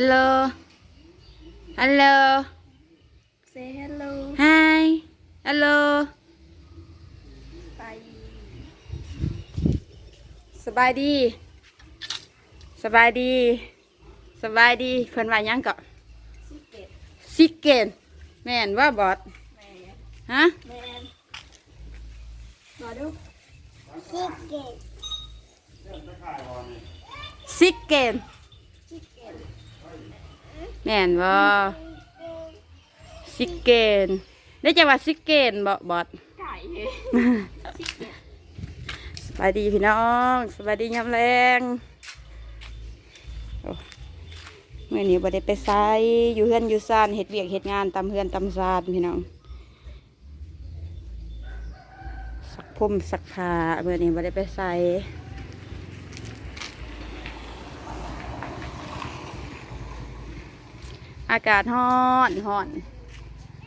ฮัลโหลฮัลโหล say hello Hi ฮัลโหลบายดีสบายดี สบายดี สบายดีเพิ่นว่าหยังก็สิเก็ตซิกเกนแม่นว่าบอดแม่ฮะแม่มาดูซิกเกนสิเก็ต แม่นว่ซิกเกนได้จังว่าซิกเกนบ่บอดไก่สบายดีพี่น้องสบายดียามแรงเมื่อนี้บ่ได้ไปไสอยู่เฮือนอยู่ซ่านเฮ็ดเวียกเฮ็ดงานตามเฮือนตามซานพี่น้องสักผมสักผ้าเมื่อนี้บ่ได้ไปไส อากาศร้อนร้อน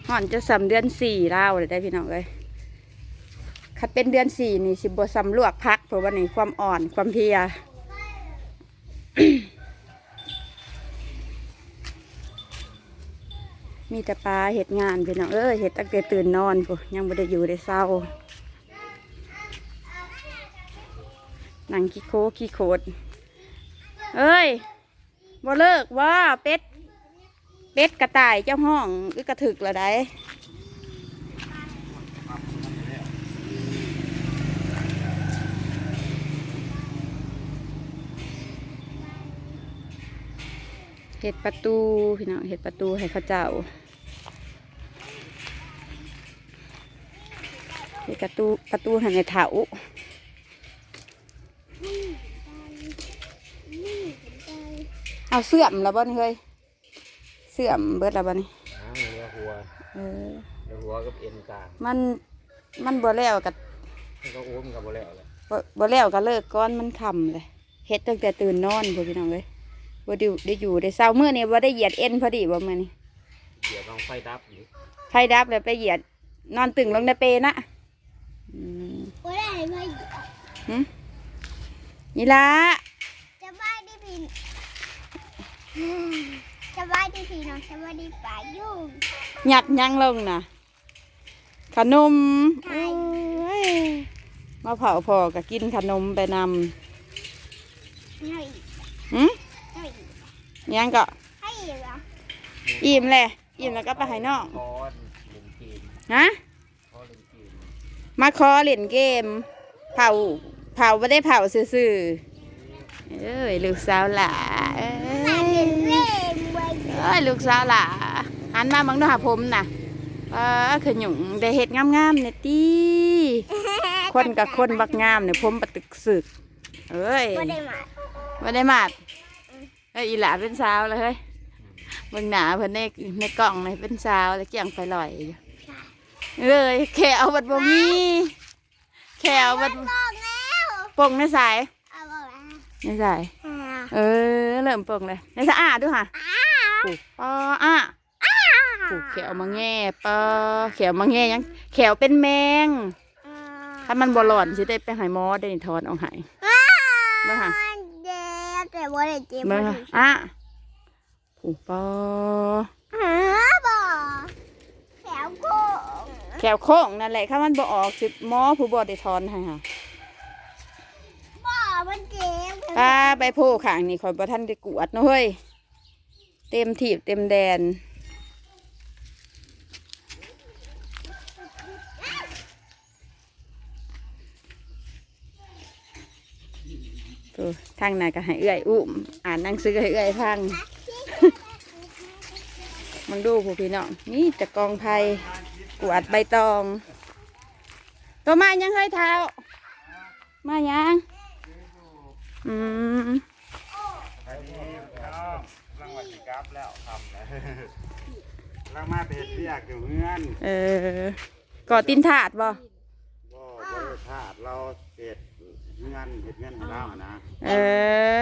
ร้อนจะสำเดือนสี่แล้วเลยได้พี่น้องเอ้ยคัดเป็นเดือนสี่นี่สิบสำลวกพักเพราะว่านี่ความอ่อนความเพียมีแต่ปลาเห็ดงานพี่น้องเอ้ยเห็ดตั้งแต่ตื่นนอนพูยังไม่ได้อยู่ได้เศร้านั่งขี้โคขี้โคดเอ้ยบ่เลิกว่าเป็ด เป็ดกระต่ายเจ้าห้องหรือกระถึกละได้เห็ดประตูพี่น้องเห็ดประตูให้ข้าเจ้าเห็ดประตูประตูให้ในเถาเอาเสื่อมแล้วบ่นี่เฮ้ย เสื่อมเบิดแล้วบ่นี่อ้าวเรือหัวเออเรือหัวกับเอ็นกลางมันมันบ่แล้วกับมันก็โอ้มกับบ่แล้วเลยบ่บ่แล้วก็เลิกก้อนมันคำเลยเฮ็ดตั้งแต่ตื่นนอนพู้พี่น้องเลยบ่ได้ได้อยู่ได้เศร้ามื้อนี้บ่ได้เหยียดเอ็นพอดีบ่มื้อนี้เดี๋ยวต้องไฟดับอีกไฟดับแล้วไปเหยียด นอนตึงลงในเปนะอืมว่าได้ไหมหึนี่ละจะบ้าดีพี่จะ บ้าดีพี่น้องจะบ้าดีป่ายุ่งหยัดยังลงนะขนมใช่โอ้ยมาเผาพอก็กินขนมไปนให้ำหืมให้ยังก็ให้เหรออิ่มเลยอิ่มแล้วก็ไปให้น้องคอนเล่นเกมฮะ คอเล่นเกมมาคอเล่นเกม เผาเผาไม่ได้เผาซื่อๆเอ้ยลูกสาวหล่าเอ้หลานเล่ยนเล่นไว้ เอ้ยลูกสาวหล่าหันมาบังดูหาผมน่ะเออขยุงได้เห็ดงามๆเนี่ยตีคนกับคนบักงามเนี่ยผมปะตึกสึกเอ้ยว่าได้มาไม่ได้มาดเอ้ยอีหลาเป็นสาวเลยเฮ้ยเบิ่งหนาเพิ่นในในกล่องเลยเป็นสาวแล้วเกี่ยงไปลอยอยู่เอ้ยแขวบัดบ่มีแขวบัดบอกแล้วปงในสายเอาบอกแล้วในสายอ่าเออเริ่มปงเลยในสะอาดด้วยค่ะอ้าว ปลูกปออะปลูกแขวมาแง่ปอแขวมาแง่ยังแขวเป็นแมงอ่าถ้ามันบ่หลอนสิได้ไปหายหมอได้ถอนเอาใหายอ้าวมาค่ะเด็ดแต่ว่าได้เจ็บเบิ่งค่ะอะปลูกปอหาบ่แถวโกูแขวโค้งนั่นแหละถ้ามันบ่ออกสิหมอผู้บ่ได้ถอนให้ค่ะบ่มันเจ็บป้าไปโพขางนี่คอยบ่ทันได้กวดเนาะเฮ้ย เต็มถีบเต็มแดนตัวทางไหนก็ให้เอื้อยอุ้มอ่านหนังสือให้เอื้อยพังมันดูผู้พี่น้องนี่จะกองไผ่กวาดใบตอง ตัวมายังเฮ้ยเท้า มายัง อืม ไปนี่ครับรางวัลสิกลับ แล้วทำแล้วรางมาไปเห็ดเรียกอยู่เงื่อนเออก่อตินถาดบ่ก็บริธาตุเราเห็ดเงื่อนเห็ดเงื่อนให้เราอะนะเออ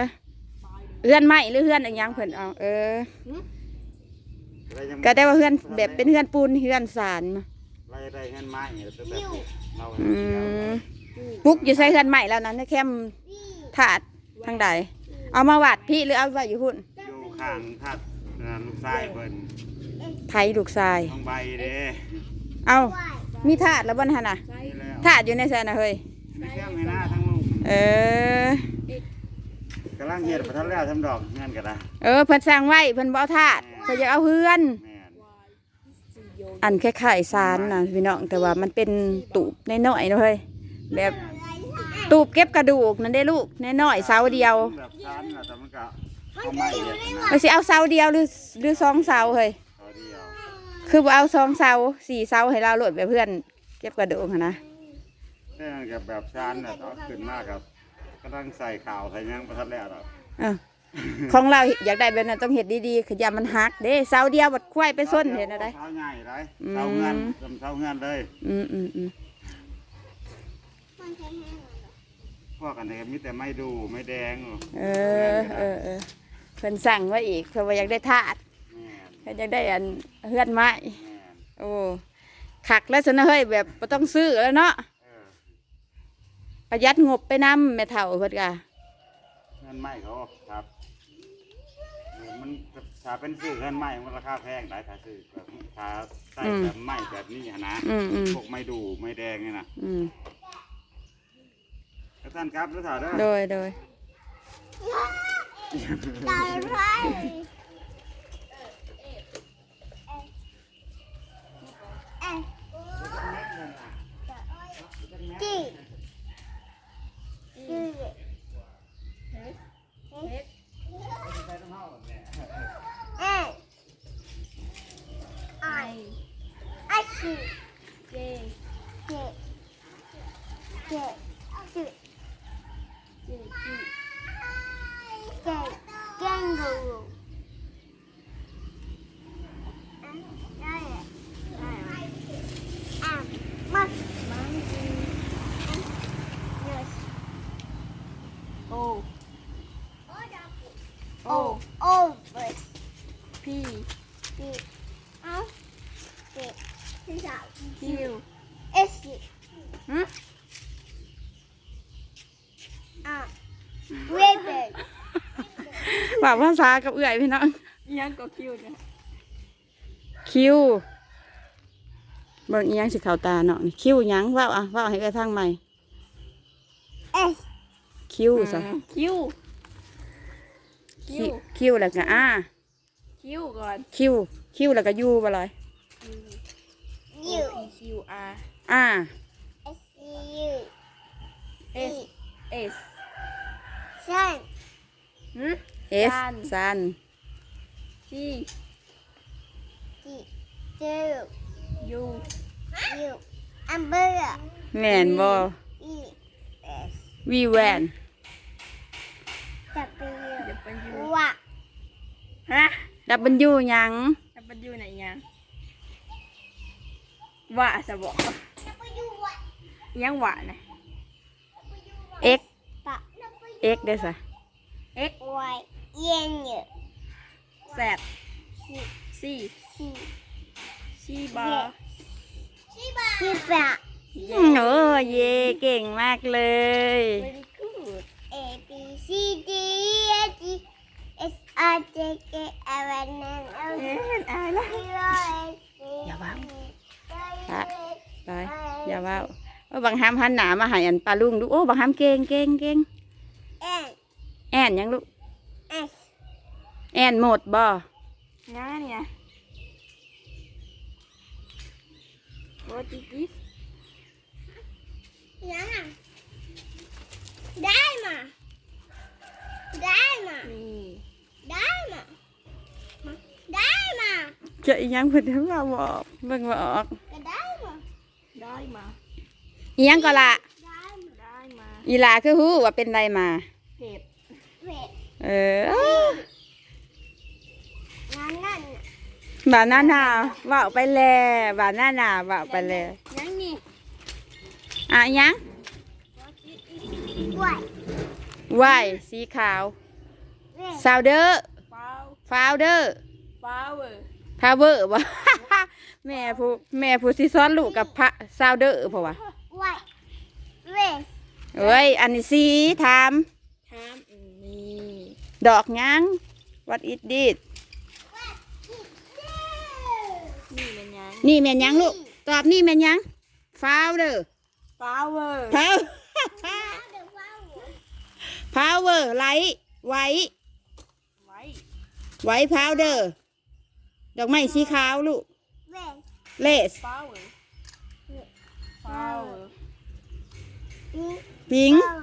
เฮือนไหมหรือเฮือนอันยังเพิ่นเอาเออ เรายังก็ได้ว่าเฮือนแบบเป็นเฮือนปูนเฮือนสารเราจะได้เงื่อนไม้เนี่ยแต่แบบเราอืมปุ๊กอยู่ใส่เฮือนใหม่แล้วนั้นแค่มถาดอทางใดเอามาวัดพี่หรือเอาไว้อยู่หุ่นอยู่ข้างทัด เอ่อลูกชายเพิ่นไผลูกชาย ต้องใบเด้เอามีถาดแล้วบ่หั่นน่ะนี่แล้วถาดอยู่ในแซนน่ะเฮ้ยมีเครื่องให้หน้าทั้งลูกเออ กำลังเฮ็ดบ่ทันแล้วทำดอกเงินก็ได้เออเพิ่นสร้างไว้เพิ่นบ่เอาถาดเพิ่นอยากเอาเฮือน แม่นอันคล้ายๆซานน่ะพี่น้องแต่ว่ามันเป็นตูบน้อยๆเนาะเฮ้ยแบบตูบเก็บกระดูกนั่นได้ลูกน้อยๆเสาเดียว แบบชั้นน่ะแต่มันก็ เอาไม้เฮ็ดนะว่าสิเอาเสาเดียวหรือหรือสองเสาเฮ้ยเอาเดียวคือบ่เอาสองเสาสี่เสาให้เราโหลดไปเพื่อน เก็บกระดูกหั้นนะแต่มันก็แบบชั้นน่ะเอาขึ้นมาครับกำลังใส่ข่าวใส่หยังบ่ทันแล้วดอกเออของเราอยากได้แบบนั้นต้องเห็ดดีๆขยามันหักเด้เสาเดียวบัดควายไปส้นเห็นอะไร เท้าใหญ่ไรอืม เท้าเงินทำเท้าเงินเลยอืมอืมอืมพวกกันเนี่ยมีแต่ไม่ดูไม่แดงเออเออเออ เพิ่นสั่งไว้อีกเพิ่นว่าอยากได้ถาดแม่นเพิ่นอยากได้อันเฮือนไม้แม่นโอ้ขักแล้วสนะเฮ้ยแบบบ่ต้องซื้อแล้วเนาะเออประหยัดงบไปนำแม่เฒ่าเพิ่นก็เงินไหมเขาครับเออมันถ้าเป็นซื้อเงินไหมมันราคาแพงหลายถ้าซื้อแบบถ้าใส่แบบไหมแบบนี้อะนะอืมอืมพวกไม่ดูไม่แดงนี่นะอืมแล้วท่านครับแล้วถ่ายได้โดยโดย ตายไปเอ๊ะจีจีเอ๊ะไอไอชีเจเจเจเจ kangaroo. Ah, monkey. Yes. โอ้ Oh, oh, but พี่ the oh, the the คิว is it? หึ Ah, ribbon. ว่าภาษากับเอื้อยพี่น้องอิหยังก็คิวเนี่ยคิวเบิ่งอีหยังสิเข้าตาเนาะนี่คิวหยังเว้าอะเว้าให้ไปทางใหม่ S คิวซะ คิว คิคิวคิวแล้วก็อ่าคิวก่อนคิวคิวแล้วก็ยูบ่ลอย U คิวอาร์อ่า S U เอสเอส sun หืมเอสซัน ซันที T two ยู U umbrella แม่นบ่ E S วีแวน W เดี๋ยวเป็นยู what ฮะ ดับเบิลยูหยังจะเป็นยูไหนยังว่าจะบอก W what ยังหวานะเอ็กปะเอ็กได้ซะ x Y เย็นอยู่แซดซีชีชีบาชีบะชีบะโอ้เย่เก่งมากเลย very good A B C D E F G H I J K L M N O เอ๊ะ P อายแล้ว Q R S T อย่าว่าง U ไปอย่าเว้าโอ้บางหามหันหนามาให้อันปลาลุงดูโอ้บางหามเก่งเก่งเก่ง N แอนหยังลูก S แอนหมดบ่ง่ายเนี่ย what is this ยังอะได้มาได้มา นี่ ได้มาได้มา จะอีหยังเพิ่นว่าบอกเบิ่งบ่ออกก็ได้มาได้มาอีหยังก็ละได้มาได้มาอีหลาคือฮู้ว่าเป็นไรมาเผ็ดเผ็ดเอออ้านั่นนั่นบานานาเว้าไปแล้วบานานาเว้าไปแล้วยังนี่อะอีหยังกล้วยไว้สีขาวเผ็ดซาวเดอร์ฟาวฟาวเดอร์ฟาวเวอร์ พาวเวอร์บ่ แม่ผู้แม่ผู้สิสอนลูกกับพระซาวเดอร์เพราะว่ากล้วยเผ็ดเอ้ยอันนี้สีถามทามอืมดอกหยัง what is this นี่เป็นยังนี่แม่นหยังลูกตอบนี่แม่นหยัง founder flower power power ไลท์ไว้ไว้ไว้ powder ดอ กไม้สีขาวลูก Red. เลส flower flower พิง Flower.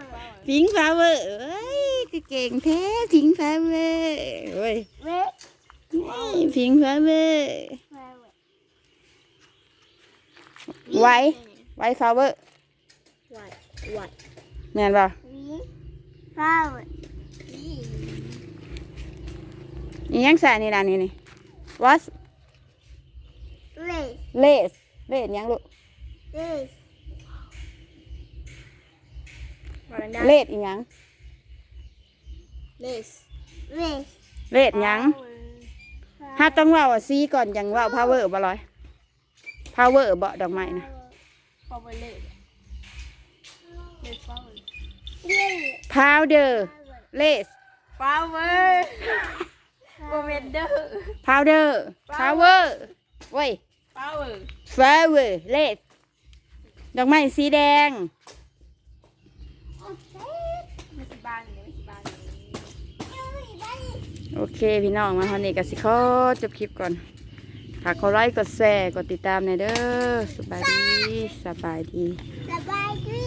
พิงฟาวเวอร์เอ้ยคือเก่งแท้พิงฟาวเวอร์เว้ย Red. พิงฟาวเวอร์ Flower. ไว้ ไว้ฟาวเวอร์ white white แม่นป่ะ Green. Flower. นี่ยังใส่นี่ล่ะนี่นี่ what Red. เลส เลสยังลูก Red. มาดังเลสอีหยังๆ lace Red. เลสหยังถ้าต้องเว่าว่าซีก่อนจังเว่าพาวเวอร์บ่ลอย พาวเวอร์บ่ดอกไม้นะ flower lace lace flower Red. พาวเดอร์เลส flower โมเมนเดอร์พาวเดอร์พาวเวอร์เว้ย flower ฟาวเวอร์เลสดอกไม้สีแดงไม่สิบานเลยไม่สิบานเลยโอเคพี่น้องมาวันนี้ก็สิขอจบคลิปก่อนฝากกดไลค์กดแชร์กดติดตามในอยเด้อสบายดีสบายดีสบายดี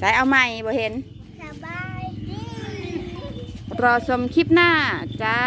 สายเอาใหม่บ่เห็นสบายดี รอชมคลิปหน้าจ้า